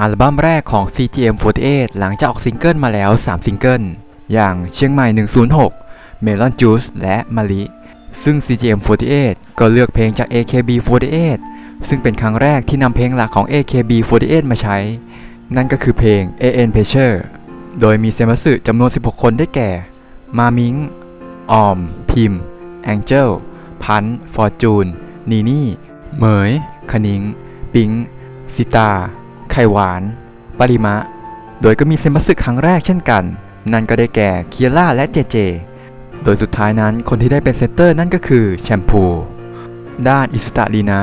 อัลบั้มแรกของ CGM48 หลังจากออกซิงเกิลมาแล้ว 3 ซิงเกิล อย่างเชียงใหม่ 106 Melon Juice และมะลิ ซึ่ง CGM48 ก็เลือกเพลงจาก AKB48 ซึ่งเป็นครั้งแรกที่นำเพลงหลักของ AKB48 มาใช้ นั่นก็คือเพลง AN Pressure โดยมีเซมัสึจำนวน 16 คนได้แก่ มามิง ออม พิมแองเจล พันธ์ฟอร์จูน นีนี่ เหมย คณิง ปิง สิตา ไข่หวาน ปริมะ โดยก็มีเซมบัสึครั้งแรกเช่นกัน นั่นก็ได้แก่เคียร่าและเจเจ โดยสุดท้ายนั้นคนที่ได้เป็นเซนเตอร์นั่นก็คือแชมพู ด้านอิสุตะลีนะ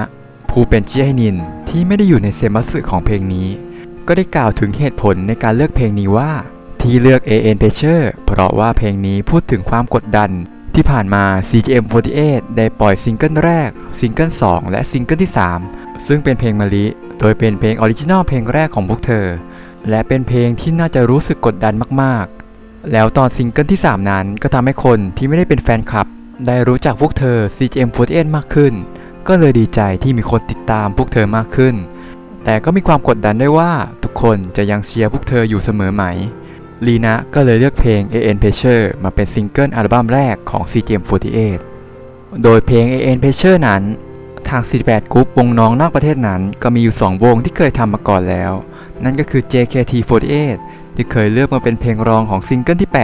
ผู้เป็นเจียฮินินที่ไม่ได้อยู่ในเซมบัสึของเพลงนี้ ก็ได้กล่าวถึงเหตุผลในการเลือกเพลงนี้ว่าที่เลือก AN Pressure เพราะว่าเพลงนี้พูดถึงความกดดันที่ผ่านมา CGM48 ได้ปล่อยซิงเกิลแรก ซิงเกิล2 และซิงเกิลที่ 3 ซึ่งเป็นเพลงมะลิ โดยเป็นเพลงออริจินอลเพลงแรกของพวกเธอ และเป็นเพลงที่น่าจะรู้สึกกดดันมากๆ แล้วตอนซิงเกิลที่ 3 นั้นก็ทำให้คนที่ไม่ได้เป็นแฟนคลับ ได้รู้จักพวกเธอ CGM48 มากขึ้น ก็เลยดีใจที่มีคนติดตามพวกเธอมากขึ้น แต่ก็มีความกดดันด้วยว่าทุกคนจะยังเชียร์พวกเธออยู่เสมอไหมลีนะก็เลยเลือกเพลง AN Pressure มาเป็นซิงเกิลอัลบั้มแรกของ CGM48 โดยเพลง AN Pressure นั้น ทาง 48 กรุ๊ปวงน้องนอกประเทศนั้น ก็มีอยู่ 2 วงที่เคยทำมาก่อนแล้ว นั่นก็คือ JKT48 ที่เคยเลือกมาเป็นเพลงรองของซิงเกิลที่ 8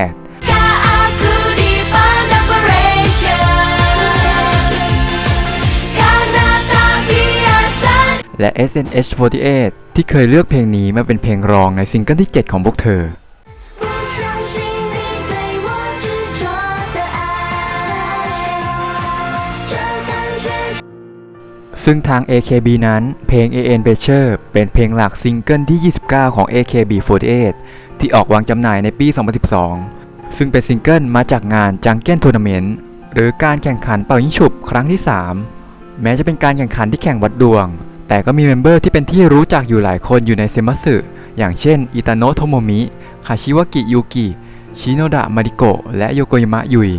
และ SNH48 ที่เคยเลือกเพลงนี้มาเป็นเพลงรองในซิงเกิลที่ 7 ของพวกเธอ ซึ่งทาง AKB นั้นเพลง AN Pressure เป็นเพลงหลักซิงเกิลที่ 29 ของ AKB48 ที่ออกวางจำหน่ายในปี 2012 ซึ่งเป็นซิงเกิลมาจากงานจังเก้นทัวร์นาเมนต์หรือการแข่งขันเป่ายิงฉุบครั้งที่ 3 แม้จะเป็นการแข่งขันที่แข่งวัดดวง แต่ก็มีเมมเบอร์ที่เป็นที่รู้จักอยู่หลายคนอยู่ในเซมัสึอย่างเช่นอิตาโนะโทโมมิคาชิวากิยูกิชิโนดะมาริโกะและโยโกยามะยุย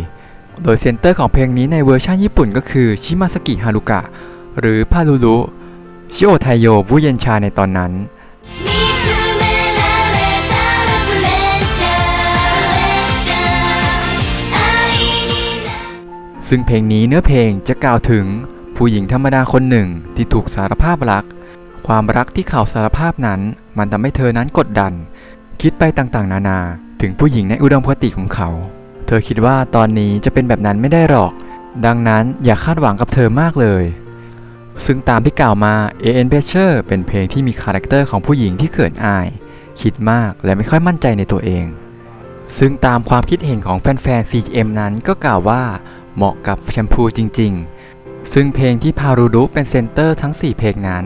โดยเซนเตอร์ของเพลงนี้ในเวอร์ชันญี่ปุ่นก็คือชิมาสกิฮารุกะ หรือพาลุลุชิโอไทโยบูเยนชาในตอนนั้น ซึ่งเพลงนี้เนื้อเพลงจะกล่าวถึงผู้หญิงธรรมดาคนหนึ่งที่ถูกสารภาพรัก ความรักที่เขาสารภาพนั้น มันทำให้เธอนั้นกดดัน คิดไปต่างๆ นานา ถึงผู้หญิงในอุดมคติของเขา เธอคิดว่าตอนนี้จะเป็นแบบนั้นไม่ได้หรอก ดังนั้นอย่าคาดหวังกับเธอมากเลย ซึ่งตามที่กล่าวมา AN Pressure เป็นเพลงที่มีคาแรคเตอร์ของผู้หญิงที่เขินอาย คิดมากและไม่ค่อยมั่นใจในตัวเอง ซึ่งตามความคิดเห็นของแฟนๆ CGM นั้นก็กล่าวว่าเหมาะกับแชมพูจริง ๆ ซึ่งเพลงที่พารูดุเป็นเซนเตอร์ทั้ง 4 เพลงนั้น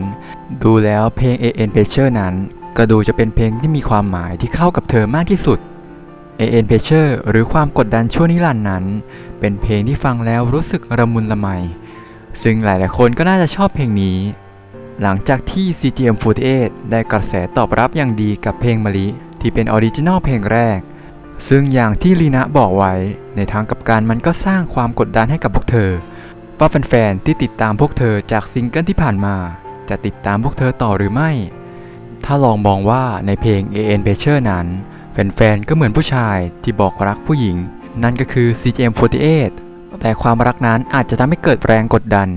ดูแล้วเพลง AN Pressure นั้น ก็ดูจะเป็นเพลงที่มีความหมายที่เข้ากับเธอมากที่สุด AN Pressure หรือความกดดันชั่วนิรันดร์นั้น เป็นเพลงที่ฟังแล้วรู้สึกระมุนละไม ซึ่งหลายๆคนก็น่าจะชอบเพลงนี้ หลังจากที่ CGM48 ได้กระแสตอบรับอย่างดีกับเพลงมะลิ ที่เป็นออริจินอลเพลงแรก ซึ่งอย่างที่ลีนะบอกไว้ ในทางกับการมันก็สร้างความกดดันให้กับพวกเธอ ว่าแฟนๆที่ติดตามพวกเธอจากซิงเกิลที่ผ่านมา จะติดตามพวกเธอต่อหรือไม่ ถ้าลองมองว่าในเพลง AN Pressure นั้น แฟนๆก็เหมือนผู้ชายที่บอกรักผู้หญิง นั่นก็คือ CGM48 แต่ความรักนั้นอาจจะทำให้เกิดแรงกดดัน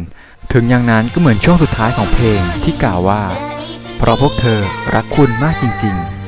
ถึงอย่างนั้นก็เหมือนช่วงสุดท้ายของเพลงที่กล่าวว่า เพราะพวกเธอรักคุณมากจริง ๆ